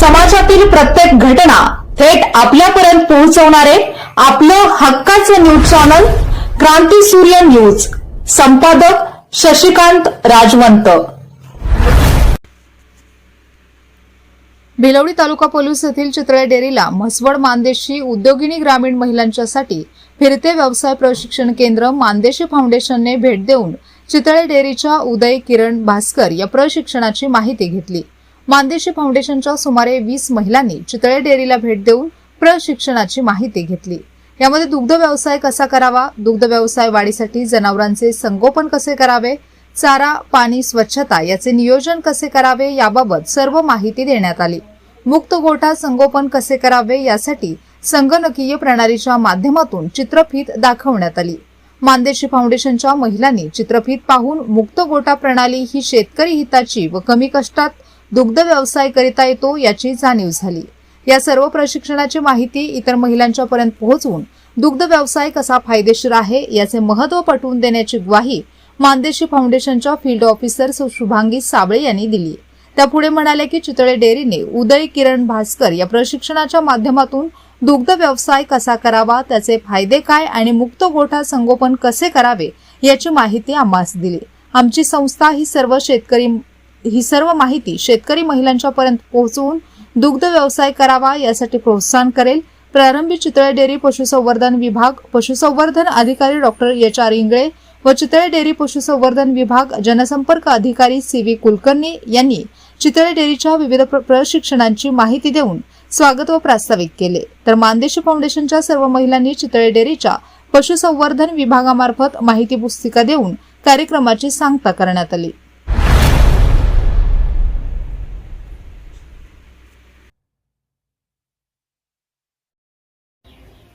समाजातील प्रत्येक घटना थेट आपल्यापर्यंत पोहोचवणारे आपलं हक्काचं न्यूज चॅनल क्रांती सूर्य न्यूज. संपादक शशिकांत राजवंत. भिलवडी तालुका पोलीस येथील चितळे डेअरीला म्हसवड मानदेशी उद्योगिनी ग्रामीण महिलांच्यासाठी फिरते व्यवसाय प्रशिक्षण केंद्र मानदेशी फाउंडेशनने भेट देऊन चितळे डेअरीच्या उदय किरण भास्कर या प्रशिक्षणाची माहिती घेतली. मानदेशी फाउंडेशनच्या सुमारे वीस महिलांनी चितळे डेअरीला भेट देऊन प्रशिक्षणाची माहिती घेतली. यामध्ये दुग्ध व्यवसाय कसा करावा दुग्ध व्यवसाय वाढीसाठी जनावरांचे संगोपन कसे करावे चारा पाणी स्वच्छता याचे नियोजन कसे करावे याबाबत सर्व माहिती देण्यात आली. मुक्त गोठा संगोपन कसे करावे यासाठी संगणकीय प्रणालीच्या माध्यमातून चित्रफीत दाखवण्यात आली. मानदेशी फाउंडेशनच्या महिलांनी चित्रफीत पाहून मुक्त गोटा प्रणाली ही शेतकरी हिताची व कमी कष्टात दुग्ध व्यवसाय करिता येतो याची जाणीव झाली. या सर्व प्रशिक्षणाची माहिती इतर महिलांच्यापर्यंत पोहोचवून दुग्ध व्यवसाय कसा फायदेशीर आहे याचे महत्त्व पटवून देण्याची ग्वाही मानदेशी फाउंडेशनच्या फील्ड ऑफिसर सु- शुभांगी साबळे यांनी दिली. त्या पुढे म्हणाल्या की चितळे डेअरीने उदय किरण भास्कर या प्रशिक्षणाच्या माध्यमातून दुग्ध व्यवसाय कसा करावा त्याचे फायदे काय आणि मुक्त गोठा संगोपन कसे करावे याची माहिती आम्हास दिली. आमची संस्था ही सर्व शेतकरी ही सर्व माहिती शेतकरी महिलांच्या पर्यंत पोहोचवून दुग्ध व्यवसाय करावा यासाठी प्रोत्साहन करेल. प्रारंभी चितळे डेअरी पशुसंवर्धन विभाग पशुसंवर्धन अधिकारी डॉक्टर एच आर इंगळे व चितळे डेअरी पशुसंवर्धन विभाग जनसंपर्क अधिकारी सी व्ही कुलकर्णी यांनी चितळे डेअरीच्या विविध प्र- प्रशिक्षणांची माहिती देऊन स्वागत व प्रास्ताविक केले. तर मानदेशी फाउंडेशनच्या सर्व महिलांनी चितळे डेअरीच्या पशुसंवर्धन विभागामार्फत माहिती पुस्तिका देऊन कार्यक्रमाची सांगता करण्यात आली.